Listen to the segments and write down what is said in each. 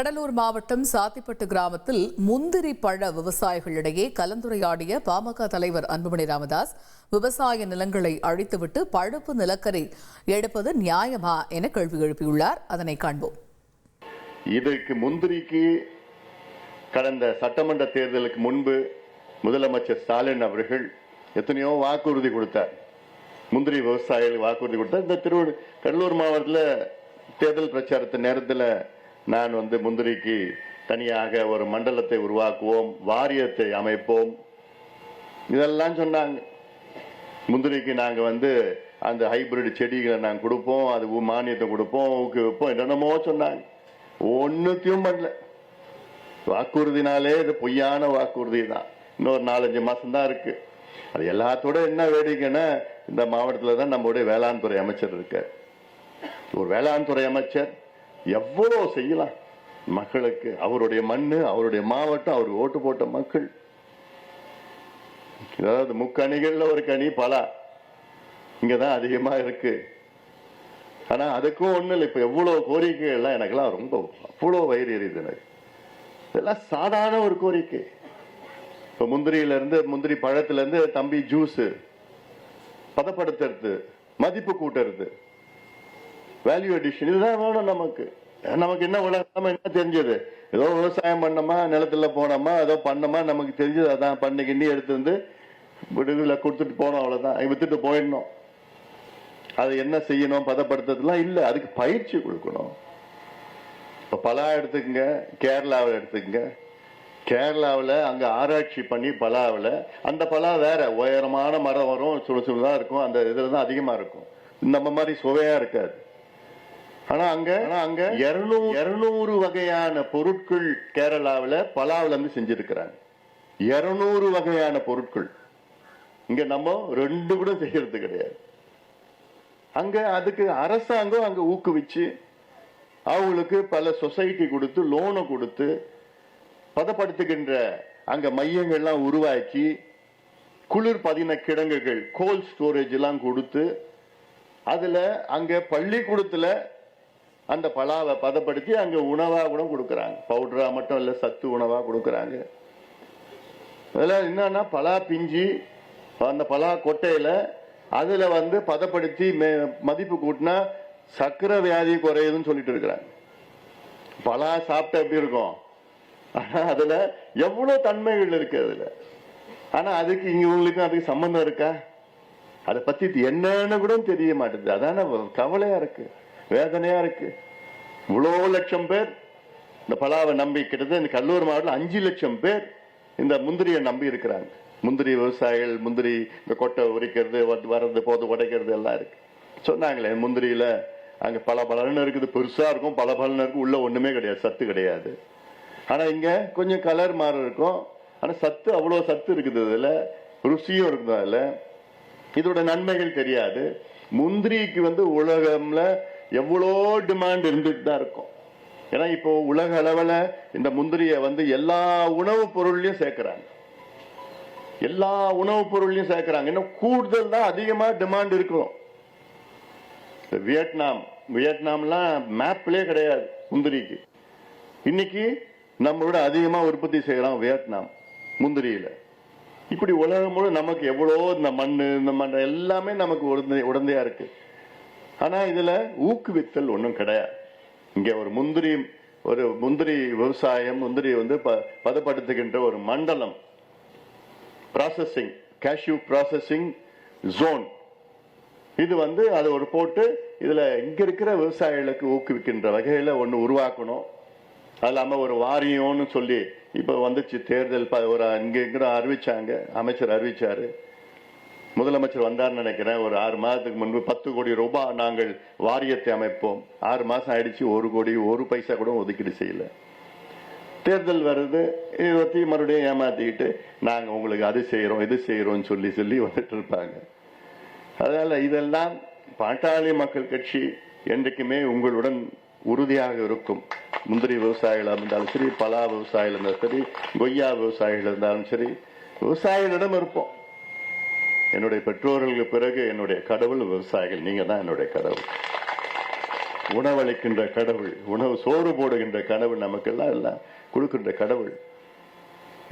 கடலூர் மாவட்டம் சாத்திப்பட்டு கிராமத்தில் முந்திரி பழ விவசாயிகளிடையே கலந்துரையாடிய பாமக தலைவர் அன்புமணி ராமதாஸ் விவசாய நிலங்களை அழித்துவிட்டு பழுப்பு நிலக்கரி எடுப்பது நியாயமா என கேள்வி எழுப்பியுள்ளார். அதனை காண்போம். இதற்கு முந்திரிக்கு கடந்த சட்டமன்ற தேர்தலுக்கு முன்பு முதலமைச்சர் ஸ்டாலின் அவர்கள் எத்தனையோ வாக்குறுதி கொடுத்தார். முந்திரி விவசாயிகள் வாக்குறுதி கொடுத்தார். இந்த திரு கடலூர் மாவட்டத்தில் தேர்தல் பிரச்சாரத்தின் நேரத்தில் நான் வந்து முந்திரிக்கு தனியாக ஒரு மண்டலத்தை உருவாக்குவோம் வாரியத்தை அமைப்போம். இதெல்லாம் சொன்னாங்க. முந்திரிக்கு நாங்கள் வந்து அந்த ஹைபிரிட் செடிகளை நாங்கள் கொடுப்போம் அது மானியத்தை கொடுப்போம் ஊக்குவிப்போம் என்னென்னமோ சொன்னாங்க. ஒன்றுத்தையும் பண்ணல. வாக்குறுதினாலே இது பொய்யான வாக்குறுதி தான் இன்னொரு நாலஞ்சு மாதம்தான் இருக்கு. அது எல்லாத்தோட என்ன வேடிக்கைன்னா இந்த மாவட்டத்தில் தான் நம்மளுடைய வேளாண் துறை அமைச்சர் இருக்கார். ஒரு வேளாண் துறை அமைச்சர் எவ்வளோ செய்யலாம்? மக்களுக்கு அவருடைய மண்ணு அவருடைய மாவட்டம் அவர் ஓட்டு போட்ட மக்கள். அதாவது முக்கணிகள்ல ஒரு கனி பலா. இங்கதான் அதிகமா இருக்கு. ஆனா அதுக்கும் ஒண்ணு இல்லை. இப்ப எவ்வளவு கோரிக்கைகள்லாம் எனக்கெல்லாம் ரொம்ப அவ்வளோ வயிறு எரியுது எனக்கு. இதெல்லாம் சாதாரண ஒரு கோரிக்கை. இப்ப முந்திரியில இருந்து முந்திரி பழத்துல இருந்து தம்பி ஜூஸ் பதப்படுத்துறது மதிப்பு கூட்டுறது. வேல்யூ அடிஷன் இதுதான் வேணும் நமக்கு. நமக்கு என்ன உலகம் என்ன தெரிஞ்சது? ஏதோ விவசாயம் பண்ணோமா நிலத்துல போனோமா ஏதோ பண்ணோமா நமக்கு தெரிஞ்சது அதான். பண்ணி கிண்டி எடுத்து வந்து விடுதலை கொடுத்துட்டு போனோம் அவ்வளவுதான். வித்துட்டு போயிடணும். அது என்ன செய்யணும் பதப்படுத்துறதுலாம் இல்லை. அதுக்கு பயிற்சி கொடுக்கணும். இப்போ பலா எடுத்துக்கங்க. கேரளாவில் எடுத்துக்கங்க. கேரளாவில் அங்கே ஆராய்ச்சி பண்ணி பலாவில். அந்த பலா வேற. உயரமான மரம் வரும் சுடு சுடுதான் இருக்கும். அந்த இதில் தான் அதிகமாக இருக்கும். நம்ம மாதிரி சுவையாக இருக்காது. ஆனா அங்க அங்க இருநூறு இருநூறு வகையான பொருட்கள் கேரளாவில் பலாவில் இருந்து செஞ்சிருக்கிறாங்க. இருநூறு வகையான பொருட்கள். இங்க நம்ம ரெண்டு கூட செய்யறது கிடையாது. அங்க அதுக்கு அரசாங்கம் அங்க ஊக்குவிச்சு அவங்களுக்கு பல சொசைட்டி கொடுத்து லோனை கொடுத்து பதப்படுத்துகின்ற அங்க மையங்கள்லாம் உருவாக்கி குளிர் பதின கிடங்குகள் கோல்ட் ஸ்டோரேஜ் எல்லாம் கொடுத்து அதுல அங்க பள்ளிக்கூடத்துல அந்த பலாவை பதப்படுத்தி அங்கே உணவாக கூட கொடுக்குறாங்க. பவுடராக மட்டும் இல்லை சத்து உணவாக கொடுக்குறாங்க. அதெல்லாம் என்னன்னா பலா பிஞ்சு அந்த பலா கொட்டையில் அதில் வந்து பதப்படுத்தி மே- மதிப்பு கூட்டினா சக்கரை வியாதி குறையுதுன்னு சொல்லிட்டு இருக்கிறாங்க. பலா சாப்பிட்டா எப்படி இருக்கும்? ஆனால் அதில் எவ்வளோ தன்மைகள் இருக்கு அதில்? ஆனால் அதுக்கு இங்கே உங்களுக்கும் அதுக்கு சம்பந்தம் இருக்கா? அதை பற்றி என்னன்னு கூட தெரிய மாட்டேங்குது. அதான கவலையாக இருக்குது வேதனையா இருக்கு. இவ்வளோ லட்சம் பேர் இந்த பலாவை நம்பி கிட்டத்தட்ட இந்த கல்லூர் மாவட்டத்தில் அஞ்சு லட்சம் பேர் இந்த முந்திரியை நம்பி இருக்கிறாங்க. முந்திரி விவசாயிகள் முந்திரி இந்த கொட்டை உரிக்கிறது வர்றது போது உடைக்கிறது எல்லாம் இருக்கு. சொன்னாங்களே முந்திரியில அங்க பல பலன்னு இருக்குது பெருசா இருக்கும் பல பலன்னு இருக்கும் உள்ள ஒண்ணுமே கிடையாது சத்து கிடையாது. ஆனா இங்க கொஞ்சம் கலர் மாறு இருக்கும். ஆனா சத்து அவ்வளோ சத்து இருக்குது இதுல. ருசியும் இருக்குது அதுல இதோட நன்மைகள் தெரியாது. முந்திரிக்கு வந்து உலகம்ல எவ்வளோ டிமாண்ட் இருந்துட்டு தான் இருக்கும். ஏன்னா இப்போ உலக அளவில் இந்த முந்திரியை வந்து எல்லா உணவுப் பொருள்லையும் சேர்க்குறாங்க. எல்லா உணவுப் பொருள்லயும் சேர்க்குறாங்க. இன்னும் கூடுதல் தான் அதிகமா டிமாண்ட் இருக்கும். இந்த வியட்நாம் வியட்நாம்லாம் மேப்லேயே கிடையாது முந்திரிக்கு. இன்னைக்கு நம்மளோட அதிகமாக உற்பத்தி செய்யலாம் வியட்நாம் முந்திரியில. இப்படி உலகம் முழு நமக்கு எவ்வளோ இந்த மண் இந்த மண் எல்லாமே நமக்கு உடந்தை உடந்தையா இருக்கு. ஆனா இதுல ஊக்குவித்தல் ஒன்றும் கிடையாது. இங்க ஒரு முந்திரி ஒரு முந்திரி விவசாயம் முந்திரி வந்து ப- பதப்படுத்துகின்ற ஒரு மண்டலம். ப்ராசஸிங் கேஷ்யூ ப்ராசஸிங் ஜோன் இது வந்து அது ஒரு போட்டு இதுல இங்க இருக்கிற விவசாயிகளுக்கு ஊக்குவிக்கின்ற வகையில ஒன்று உருவாக்கணும். அது இல்லாம ஒரு வாரியம்னு சொல்லி இப்ப வந்துச்சு தேர்தல் ப- ஒரு இங்க இங்க அறிவிச்சாங்க அமைச்சர் அறிவிச்சாரு. முதலமைச்சர் வந்தார்னு நினைக்கிறேன். ஒரு ஆறு மாதத்துக்கு முன்பு பத்து கோடி ரூபாய் நாங்கள் வாரியத்தை அமைப்போம். ஆறு மாசம் ஆயிடுச்சு ஒரு கோடி ஒரு பைசா கூட ஒதுக்கீடு செய்யல. தேர்தல் வருது இதை பற்றி மறுபடியும் ஏமாத்திக்கிட்டு நாங்கள் உங்களுக்கு அது செய்கிறோம் இது செய்கிறோம்னு சொல்லி சொல்லி வந்துட்டு இருப்பாங்க. அதனால இதெல்லாம் பாட்டாளி மக்கள் கட்சி என்றைக்குமே உங்களுடன் உறுதியாக இருக்கும். முந்திரி விவசாயிகளாக இருந்தாலும் சரி பலா விவசாயிகள் இருந்தாலும் சரி கொய்யா விவசாயிகள் இருந்தாலும் சரி விவசாயிகளிடம் இருப்போம். என்னுடைய பெற்றோர்களுக்கு பிறகு என்னுடைய கடவுள் விவசாயிகள் நீங்க தான் என்னுடைய கடவுள். உணவளிக்கின்ற கடவுள் உணவு சோறு போடுகின்ற கடவுள் நமக்கெல்லாம் எல்லாம் கொடுக்கின்ற கடவுள்.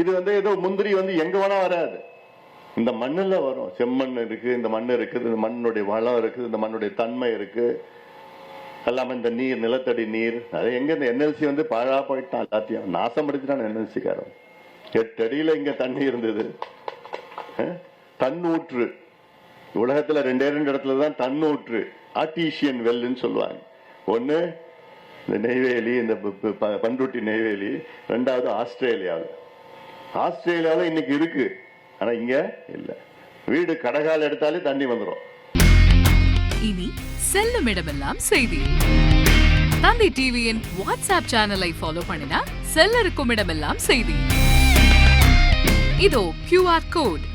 இது வந்து ஏதோ முந்திரி வந்து எங்க வேணா வராது. இந்த மண்ணில் வரும். செம்மண் இருக்கு இந்த மண் இருக்குது இந்த மண்ணுடைய வளம் இருக்குது இந்த மண்ணுடைய தன்மை இருக்கு. எல்லாமே இந்த நீர் நிலத்தடி நீர் அது எங்க இந்த என்எல்சி வந்து பாழா போயிட்டான் எல்லாத்தையும். நாசம் படுத்திட்டான் என்எல்சிக்காரன். எட்டு இங்க தண்ணி இருந்தது. தன்னூற்று. உலகத்துல ரெண்டே ரெண்டு இடத்துல தான் தன்னூற்று. ஆர்டிஷியன் வெல்லுன்னு சொல்லுவாங்க. ஒன்று இந்த நெய்வேலி இந்த ப- பண்ருட்டி நெய்வேலி ரெண்டாவது ஆஸ்திரேலியாவில். ஆஸ்திரேலியாவில் இன்னைக்கு இருக்கு. ஆனா இங்க இல்ல. வீடு கடகால் எடுத்தாலே தண்ணி வந்துடும் இனி செல்லும் இடமெல்லாம் செய்தி. தந்தை டிவியின் வாட்ஸ்அப் சேனலை ஃபாலோ பண்ணினா செல்ல இருக்கும் இடமெல்லாம் செய்தி. இதோ கியூஆர் கோட்